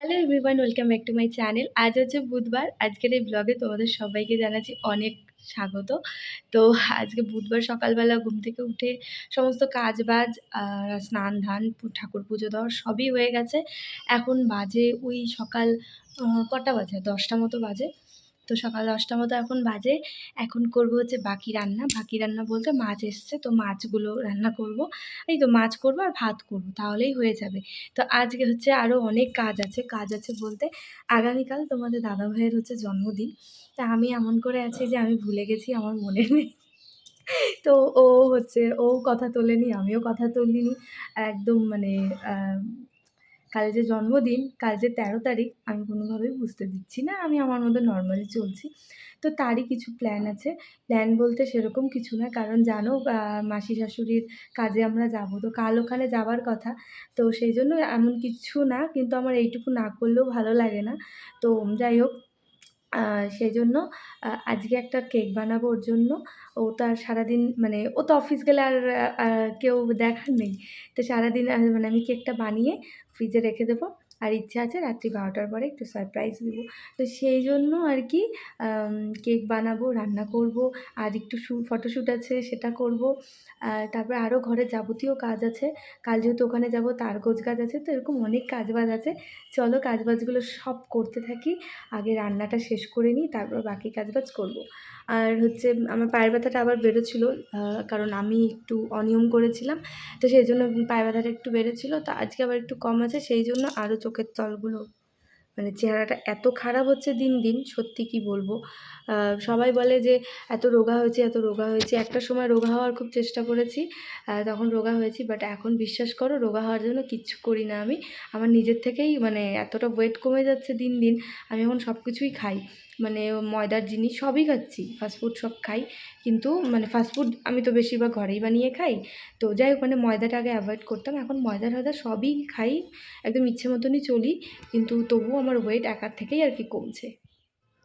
Hello everyone welcome back to my channel আজ হচ্ছে বুধবার। আজকের এই ব্লগে তোমাদের সবাইকে জানাচ্ছি অনেক স্বাগত। তো আজকে বুধবার সকালবেলা ঘুম থেকে উঠে সমস্ত কাজ বাজ স্নান ধান ঠাকুর পুজো দেওয়ার সবই হয়ে গেছে। এখন বাজে ওই সকাল কটা বাজে? দশটা মতো বাজে। তো সকাল দশটা মতো এখন বাজে। এখন করব হচ্ছে বাকি রান্না। বাকি রান্না বলতে মাছ এসছে, তো মাছগুলো রান্না করব। এই তো মাছ করব আর ভাত করব, তাহলেই হয়ে যাবে। তো আজকে হচ্ছে আরও অনেক কাজ আছে। কাজ আছে বলতে আগামীকাল তোমাদের দাদা ভাইয়ের হচ্ছে জন্মদিন। তা আমি এমন করে আছি যে আমি ভুলে গেছি, আমার মনে নেই। তো ও হচ্ছে, ও কথা তোলেনি, আমিও কথা তুলিনি। একদম মানে কাল যে জন্মদিন, কাল যে তেরো তারিখ, আমি কোনোভাবেই বুঝতে দিচ্ছি না। আমি আমার মতো নর্মালি চলছি। তো তারই কিছু প্ল্যান আছে। প্ল্যান বলতে সেরকম কিছু না, কারণ জানো মাসি শাশুড়ির কাজে আমরা যাব। তো কাল ওখানে যাবার কথা। তো সেই জন্য এমন কিছু না, কিন্তু আমার এইটুকু না করলেও ভালো লাগে না। তো যাই হোক সেই জন্য আজকে একটা কেক বানাবো ওর জন্য। ও তো আর সারাদিন মানে ও তো অফিস গেলে আর কেউ দেখার নেই। তো সারাদিন মানে আমি কেকটা বানিয়ে ফ্রিজে রেখে দেবো। আর ইচ্ছে আছে রাত্রি বারোটার পরে একটু সারপ্রাইজ দেবো। তো সেই জন্য আর কি কেক বানাবো, রান্না করব, আর একটু ফটোশ্যুট আছে সেটা করব। তারপরে আরও ঘরে যাবতীয় কাজ আছে। কাল যেহেতু ওখানে যাব, তার গোছ কাজ আছে, তো এরকম অনেক কাজ বাজ আছে। চলো কাজ বাজগুলো সব করতে থাকি, আগে রান্নাটা শেষ করে নিই, তারপর বাকি কাজ বাজ করব। আর হচ্ছে আমার পায়ের ব্যথাটা আবার আহ, কারণ আমি একটু অনিয়ম করেছিলাম তো সেই জন্য পায়ের ব্যথাটা একটু বেড়েছিলো তো আজকে আবার একটু কম আছে সেই জন্য আরও চোখের তলগুলো মানে চেহারাটা এত খারাপ হচ্ছে দিন দিন সত্যি কি বলব? সবাই বলে যে এত রোগা হয়েছে এত রোগা হয়েছে একটা সময় রোগা হওয়ার খুব চেষ্টা করেছি তখন রোগা হয়েছি বাট এখন বিশ্বাস করো রোগা হওয়ার জন্য কিচ্ছু করি না আমি আমার নিজের থেকেই মানে এতটা ওয়েট কমে যাচ্ছে দিন দিন আমি এখন সব কিছুই খাই। মানে ময়দার জিনিস সবই খাচ্ছি ফাস্টফুড সব খাই। কিন্তু মানে ফাস্টফুড আমি তো বেশিরভাগ ঘরেই বানিয়ে খাই। তো যাই হোক মানে ময়দাটা আগে অ্যাভয়েড করতাম। এখন ময়দা টয়দা সবই খাই, একদম ইচ্ছে মতনই চলি। কিন্তু তবুও আমার ওয়েট একার থেকেই আর কি কমছে।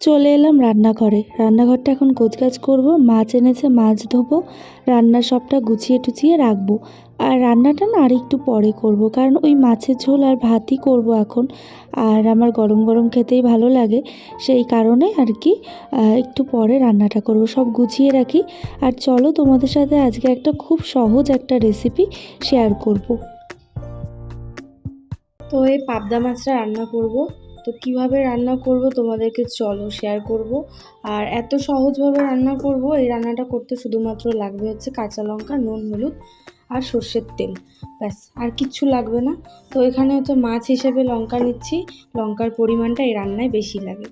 চলে এলাম রান্নাঘরে। রান্নাঘরটা এখন গোছগাছ করব, মাছ এনেছে, মাছ ধোবো, রান্নার সবটা গুছিয়ে টুছিয়ে রাখব। আর রান্নাটা না আর একটু পরে করব, কারণ ওই মাছের ঝোল আর ভাতই করব এখন। আর আমার গরম গরম খেতেই ভালো লাগে, সেই কারণে আর কি একটু পরে রান্নাটা করব, সব গুছিয়ে রাখি। আর চলো তোমাদের সাথে আজকে একটা খুব সহজ একটা রেসিপি শেয়ার করব। তো এই পাবদা মাছটা রান্না করব। তো কীভাবে রান্না করব তোমাদেরকে চলো শেয়ার করব। আর এত সহজভাবে রান্না করব, এই রান্নাটা করতে শুধুমাত্র লাগবে হচ্ছে কাঁচা লঙ্কা, নুন, হলুদ আর সর্ষের তেল। ব্যাস, আর কিচ্ছু লাগবে না। তো এখানে হচ্ছে মাছ হিসেবে লঙ্কা নিচ্ছি। লঙ্কার পরিমাণটা এই রান্নায় বেশি লাগে।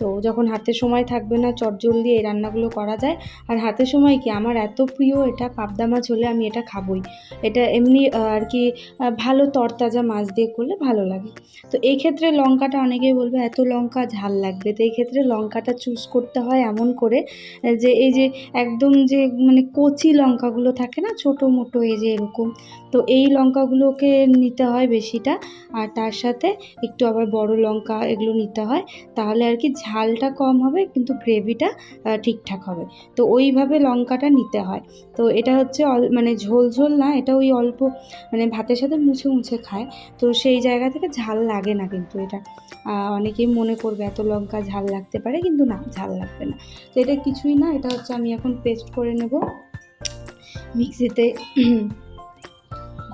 তো যখন হাতে সময় থাকবে না, চটজলদি এই রান্নাগুলো করা যায়। আর হাতে সময় কি? আমার এত প্রিয় এটা পাবদা মাছ হলে আমি এটা খাবই। এটা এমনি আর কি ভালো তরতাজা মাছ দিয়ে করলে ভালো লাগে। তো এই ক্ষেত্রে লঙ্কাটা অনেকেই বলবে, এত লঙ্কা ঝাল লাগবে। তো এই ক্ষেত্রে লঙ্কাটা চুজ করতে হয় এমন করে যে এই যে একদম যে মানে কচি লঙ্কাগুলো থাকে না, ছোটো মোটো, এই যে এরকম। তো এই লঙ্কাগুলোকে নিতে হয় বেশিটা, আর তার সাথে একটু আবার বড় লঙ্কা এগুলো নিতে হয়, তাহলে আর কি ঝালটা কম হবে কিন্তু গ্রেভিটা ঠিকঠাক হবে। তো ওইভাবে লঙ্কাটা নিতে হয়। তো এটা হচ্ছে মানে ঝোল ঝোল না, এটা ওই অল্প মানে ভাতের সাথে মুছে মুছে খায়। তো সেই জায়গা থেকে ঝাল লাগে না কিন্তু এটা। অনেকেই মনে করবে এত লঙ্কা ঝাল লাগতে পারে, কিন্তু না, ঝাল লাগবে না। তো এটা কিছুই না, এটা হচ্ছে আমি এখন পেস্ট করে নেব। মিক্সিতে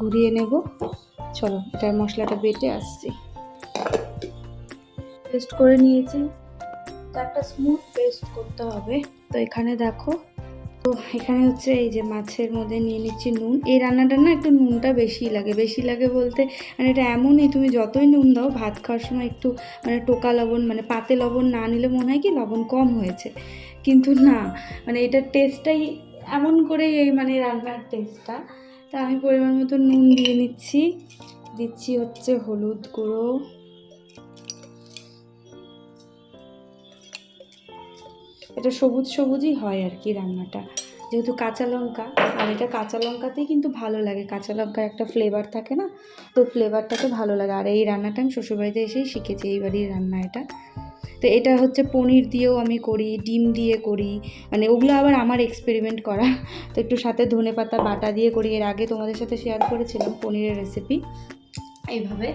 ঘুরিয়ে নেব। চলো, এটার মশলাটা বেটে আসছি। পেস্ট করে নিয়েছি। একটা স্মুথ পেস্ট করতে হবে। তো এখানে দেখো, তো এখানে হচ্ছে এই যে মাছের মধ্যে নিয়ে নিচ্ছি নুন। এই রান্নাটা না একটু নুনটা বেশি লাগে। বেশি লাগে বলতে মানে এটা এমনই, তুমি যতই নুন দাও, ভাত খাওয়ার সময় একটু মানে টোকা লবণ মানে পাতে লবণ না নিলে মনে হয় কি লবণ কম হয়েছে। কিন্তু না মানে এটার টেস্টটাই এমন করেই এই মানে রান্নার টেস্টটা তা আমি পরিমাণ মতো নুন দিয়ে নিচ্ছি। দিচ্ছি হচ্ছে হলুদ গুঁড়ো। এটা সবুজ সবুজই হয় আর কি রান্নাটা। যেহেতু কাঁচা লঙ্কা, আর এটা কাঁচা লঙ্কাতেই কিন্তু ভালো লাগে। কাঁচা লঙ্কার একটা ফ্লেভার থাকে না, তো ফ্লেভারটাতে ভালো লাগে। আর এই রান্নাটা আমি শ্বশুরবাড়িতে এসেই শিখেছি, এই বাড়ির রান্না এটা। তো এটা হচ্ছে পনির দিয়েও আমি করি, ডিম দিয়ে করি। মানে ওগুলো আবার আমার এক্সপেরিমেন্ট করা। তো একটু সাথে ধনে পাতা, বাটা দিয়ে করি। এর আগে তোমাদের সাথে শেয়ার করেছিলাম পনিরের রেসিপি এইভাবে।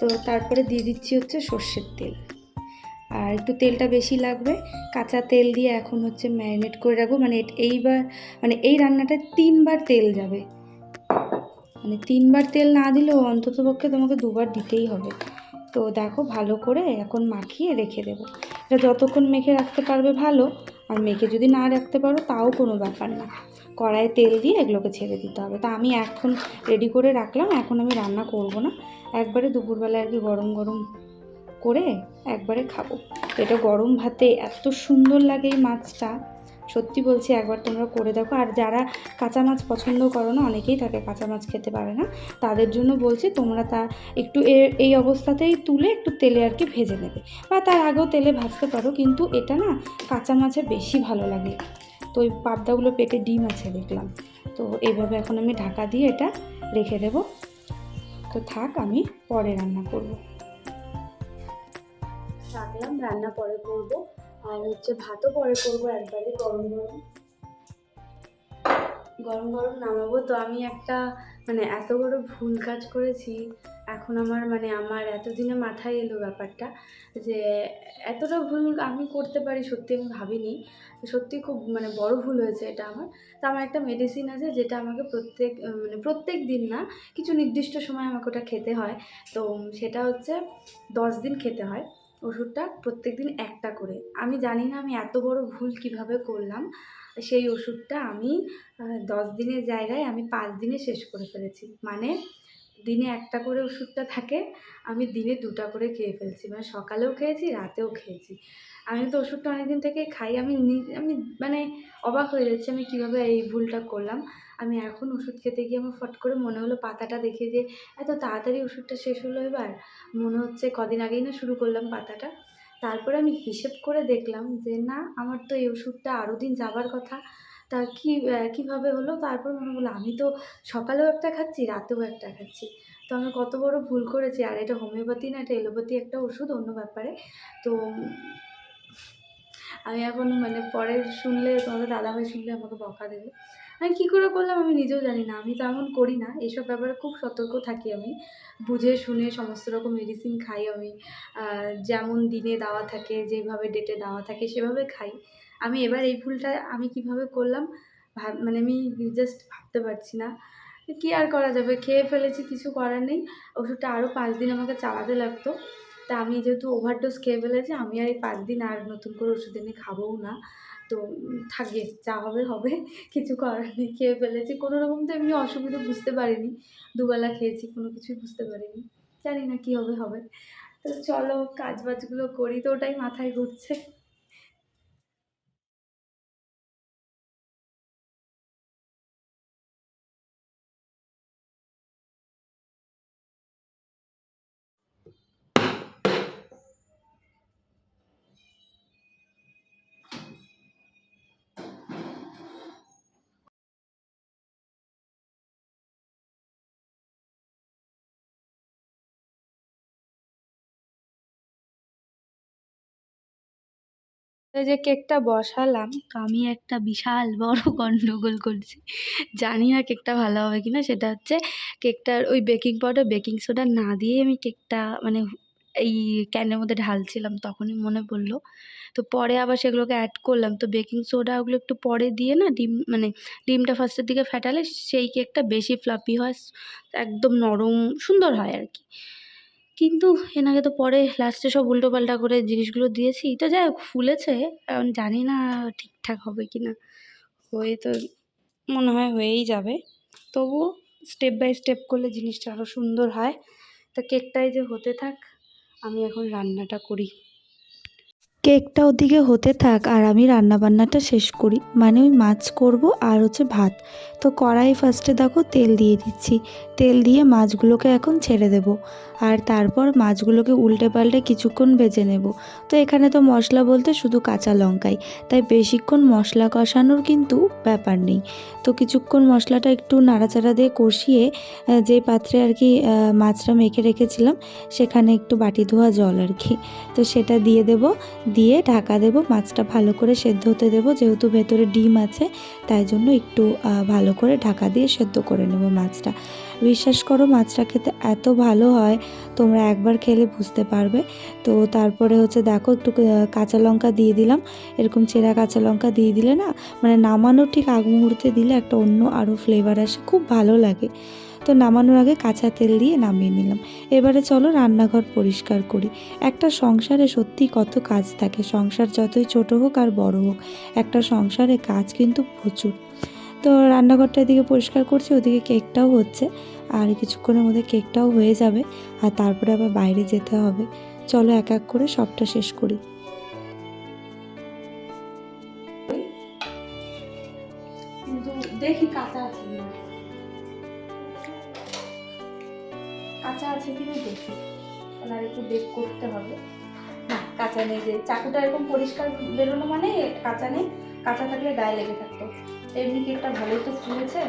তো তারপরে দিয়ে দিচ্ছি হচ্ছে সর্ষের তেল। আর একটু তেলটা বেশি লাগবে। কাঁচা তেল দিয়ে এখন হচ্ছে ম্যারিনেট করে রাখব। মানে এইবার মানে এই রান্নাটায় তিনবার তেল যাবে। মানে তিনবার তেল না দিলেও অন্তত পক্ষে তোমাকে দুবার দিতেই হবে। তো দেখো ভালো করে এখন মাখিয়ে রেখে দেবো। এটা যতক্ষণ মেখে রাখতে পারবে ভালো, আর মেখে যদি না রাখতে পারো তাও কোনো ব্যাপার না। কড়াইয়ে তেল দিয়ে এগুলোকে ছেড়ে দিতে হবে। তা আমি এখন রেডি করে রাখলাম, এখন আমি রান্না করব না। একবারে দুপুরবেলা আর কি গরম গরম করে একবারে খাব। এটা গরম ভাতে এত সুন্দর লাগে এই মাছটা। সত্যি বলছি একবার তোমরা করে দেখো। আর যারা কাঁচা মাছ পছন্দ করো না, অনেকেই থাকে কাঁচা মাছ খেতে পারে না। তাদের জন্য বলছি তোমরা তা একটু এই অবস্থাতেই তুলে একটু তেলে আর কি ভেজে নেবে। বা তার আগেও তেলে ভাজতে পারো, কিন্তু এটা না কাঁচা মাছে বেশি ভালো লাগে। তো ওই পাবদাগুলো পেটে ডিম আছে দেখলাম। তো এইভাবে এখন আমি ঢাকা দিয়ে এটা রেখে দেবো। তো থাক, আমি পরে রান্না করব। রাখলাম রান্না পরে করব। আর হচ্ছে ভাতও পরে করব একবারে গরম গরম। গরম গরম নামাবো তো আমি একটা মানে এত বড় ভুল কাজ করেছি। এখন আমার মানে আমার এতদিনে মাথায় এলো ব্যাপারটা যে এতটা ভুল আমি করতে পারি সত্যি আমি ভাবিনি। সত্যি খুব মানে বড় ভুল হয়েছে এটা আমার। তো আমার একটা মেডিসিন আছে যেটা আমাকে প্রত্যেক মানে প্রত্যেক দিন না কিছু নির্দিষ্ট সময় আমাকে ওটা খেতে হয়। তো সেটা হচ্ছে দশ দিন খেতে হয়। ওষুধটা প্রত্যেক দিন একটা করে। আমি জানি না আমি এত বড় ভুল কীভাবে করলাম। সেই ওষুধটা আমি দশ দিনের জায়গায় আমি পাঁচ দিনে শেষ করে ফেলেছি। মানে দিনে একটা করে ওষুধটা থাকে, আমি দিনে দুটা করে খেয়ে ফেলছি। মানে সকালেও খেয়েছি, রাতেও খেয়েছি। আমি তো ওষুধটা অনেকদিন থেকেই খাই। আমি আমি মানে অবাক হয়ে যাচ্ছি আমি কীভাবে এই ভুলটা করলাম। আমি এখন ওষুধ খেতে গিয়ে আমার ফট করে মনে হলো পাতাটা দেখে যে এত তাড়াতাড়ি ওষুধটা শেষ হলো এবার। মনে হচ্ছে কদিন আগেই না শুরু করলাম পাতাটা। তারপরে আমি হিসেব করে দেখলাম যে না, আমার তো এই ওষুধটা আরও দিন যাবার কথা। তা কী কীভাবে হলো? তারপর মনে হলো আমি তো সকালেও একটা খাচ্ছি, রাতেও একটা খাচ্ছি। তো আমি কত বড় ভুল করেছি। আর এটা হোমিওপ্যাথি না, এটা এলোপ্যাথি একটা ওষুধ, অন্য ব্যাপারে। তো আমি এখন মানে পরে শুনলে তোমাদের দাদাভাই শুনলে আমাকে বকা দেবে। আমি কী করে করলাম আমি নিজেও জানি না, আমি তো এমন করি না। এইসব ব্যাপারে খুব সতর্ক থাকি আমি। বুঝে শুনে সমস্ত রকম মেডিসিন খাই আমি। যেমন দিনে দেওয়া থাকে, যেভাবে ডেটে দেওয়া থাকে সেভাবে খাই। আমি এবার এই ভুলটা আমি কীভাবে করলাম, ভাব মানে আমি জাস্ট ভাবতে পারছি না। কী আর করা যাবে? খেয়ে ফেলেছি, কিছু করার নেই। ওষুধটা আরও পাঁচ দিন আমাকে চালাতে লাগতো। তা আমি যেহেতু ওভারডোজ খেয়ে ফেলেছি, আমি আর এই পাঁচ দিন আর নতুন করে ওষুধ এনে খাবোও না। তো থাকে যা হবে হবে। কিছু করার নেই, খেয়ে ফেলেছি। কোনো রকম তো এমনি অসুবিধা বুঝতে পারিনি। দুবেলা খেয়েছি, কোনো কিছুই বুঝতে পারিনি। জানি না কী হবে হবে। তো চলো কাজ বাজগুলো করি, তো ওটাই মাথায় ঘুরছে। এই যে কেকটা বসালাম তো আমি একটা বিশাল বড় গন্ডগোল করছি। জানি না কেকটা ভালো হবে কি না সেটা হচ্ছে কেকটার ওই বেকিং পাউডার, বেকিং সোডা না দিয়েই আমি কেকটা মানে এই ক্যানের মধ্যে ঢালছিলাম, তখনই মনে পড়ল। তো পরে আবার সেগুলোকে অ্যাড করলাম। তো বেকিং সোডা ওগুলো একটু পরে দিয়ে না ডিম মানে ডিমটা ফার্স্টের দিকে ফেটালে সেই কেকটা বেশি ফ্লাফি হয়, একদম নরম, সুন্দর হয় আর কি। কিন্তু এনাকে তো পরে লাস্টে সব উল্টোপাল্টা করে জিনিসগুলো দিয়েছি। তো যাই হোক, ফুলেছে এখন জানি না ঠিকঠাক হবে কি না হয়ে তো মনে হয় হয়েই যাবে। তবু স্টেপ বাই স্টেপ করলে জিনিসটা আরও সুন্দর হয়। তা কেকটাই যে হতে থাক, আমি এখন রান্নাটা করি। কেকটা ওদিকে হতে থাক আর আমি রান্নাবান্নাটা শেষ করি। মানে ওই মাছ করব আর হচ্ছে ভাত। তো কড়াই ফার্স্টে দেখো তেল দিয়ে দিচ্ছি। তেল দিয়ে মাছগুলোকে এখন ছেড়ে দেব। আর তারপর মাছগুলোকে উল্টে পাল্টে কিছুক্ষণ ভেজে নেব। তো এখানে তো মশলা বলতে শুধু কাঁচা লঙ্কাই। তাই বেশিক্ষণ মশলা কষানোর কিন্তু ব্যাপার নেই। তো কিছুক্ষণ মশলাটা একটু নাড়াচাড়া দিয়ে কষিয়ে যে পাত্রে আর কি মাছটা মেখে রেখেছিলাম, সেখানে একটু বাটি ধোয়া জল আর কি। তো সেটা দিয়ে দেব। দিয়ে ঢাকা দেবো, মাছটা ভালো করে সেদ্ধ হতে দেবো, যেহেতু ভেতরে ডিম আছে, তাই জন্য একটু ভালো করে ঢাকা দিয়ে সেদ্ধ করে নেব মাছটা। বিশ্বাস করো, মাছটা খেতে এত ভালো হয়, তোমরা একবার খেলে বুঝতে পারবে। তো তারপরে হচ্ছে দেখো, একটু কাঁচা লঙ্কা দিয়ে দিলাম। এরকম চেরা কাঁচা লঙ্কা দিয়ে দিলে না মানে নামানোর ঠিক আগ মুহূর্তে দিলে একটা অন্য আরও ফ্লেভার আসে, খুব ভালো লাগে। তো নামানোর আগে কাঁচা তেল দিয়ে নামিয়ে নিলাম। এবারে চলো রান্নাঘর পরিষ্কার করি। একটা সংসারে সত্যি কত কাজ থাকে। সংসার যতই ছোট হোক আর বড় হোক, একটা সংসারে কাজ কিন্তু প্রচুর। তো রান্নাঘরটা এদিকে পরিষ্কার করছি, ওদিকে কেকটাও হচ্ছে। আর কিছুক্ষণের মধ্যে কেকটাও হয়ে যাবে। আর তারপরে আবার বাইরে যেতে হবে। চলো এক এক করে সবটা শেষ করি। একটু বেক করতে হবে। না কাঁচা নেই যে, চাকুটা এরকম পরিষ্কার বেরোনো মানে কাঁচা নেই, কাঁচা থাকলে গায়ে লেগে থাকতো। এমনি কেকটা ভালোই তো ফুলেছে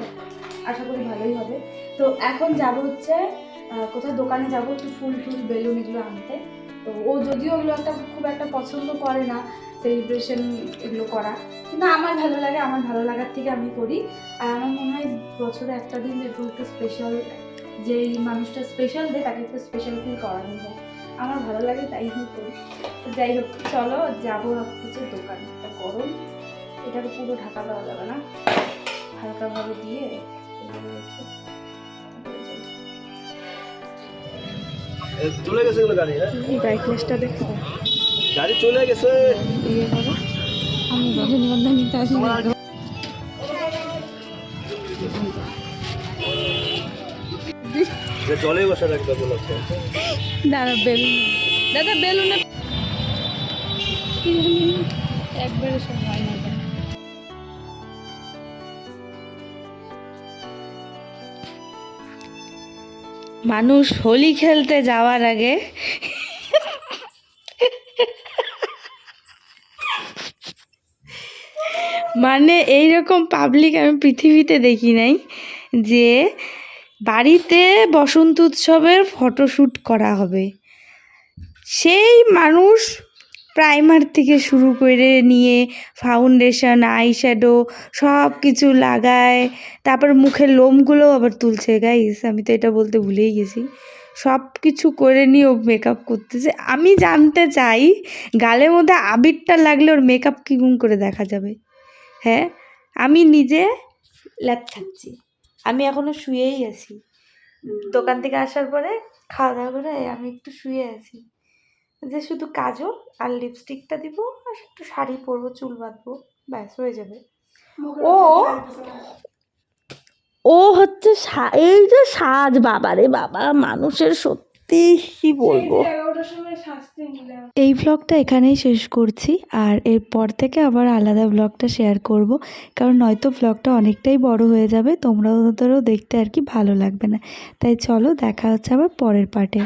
আশা করি ভালোই হবে। তো এখন যাব হচ্ছে কোথাও দোকানে যাব একটু ফুল টুল, বেলুন এগুলো আনতে। তো ও যদিও ওগুলো একটা খুব একটা পছন্দ করে না সেলিব্রেশন এগুলো করা। কিন্তু আমার ভালো লাগে, আমার ভালো লাগার থেকে আমি করি। আর আমার মনে হয় বছরে একটা দিন একটু একটু স্পেশাল যেই মানুষটা স্পেশাল দেয় তাকে একটু স্পেশাল ফিল করানো যায়। আমার ভালো লাগে তাই করি। যাই হোক চলো যাব হচ্ছে দোকানে। একটা গরম এটাকে পুরো ঢাকা দেওয়া যাবে না। হালকাভাবে দিয়ে চলে গেছে গাড়ি হ্যাঁ? ব্রাইটনেসটা দেখো গাড়ি চলে গেছে। করো আমি রজনীগন্ধা নিতে আসি। জলে বসে রাখবে বলেছে দাদা বেলুন। দাদা, বেলুনে একবারে না মানুষ হোলি খেলতে যাওয়ার আগে মানে এইরকম পাবলিক আমি পৃথিবীতে দেখি নাই যে বাড়িতে বসন্ত উৎসবের ফটোশ্যুট করা হবে। সেই মানুষ প্রাইমার থেকে শুরু করে নিয়ে ফাউন্ডেশন, আইশ্যাডো সব কিছু লাগায়, তারপর মুখের লোমগুলো আবার তুলছে। গাইস আমি তো এটা বলতে ভুলেই গেছি। সব কিছু করে নিয়ে ও মেকআপ করতেছে। আমি জানতে চাই গালের মধ্যে আবিরটা লাগলে ওর মেকআপ কীরকম করে দেখা যাবে? হ্যাঁ আমি নিজে ল্যাপ থাকছি। আমি এখনও শুয়েই আছি। দোকান থেকে আসার পরে খাওয়া দাওয়া করে আমি একটু শুয়ে আছি। যে শুধু কাজল আর লিপস্টিকটা দিব আর একটু শাড়ি পরবো চুল বাঁধবো ব্যাস হয়ে যাবে। ও ও হচ্ছে এই যে সাজ বাবারে বাবা মানুষের সত্যি কি বলব। এই ভ্লগটা এখানেই শেষ করছি আর এরপর থেকে আবার আলাদা ব্লগটা শেয়ার করব কারণ নয়তো ব্লগটা অনেকটাই বড় হয়ে যাবে তোমরাও দেখতে আর কি ভালো লাগবে না। তাই চলো দেখা হচ্ছে আবার পরের পার্টে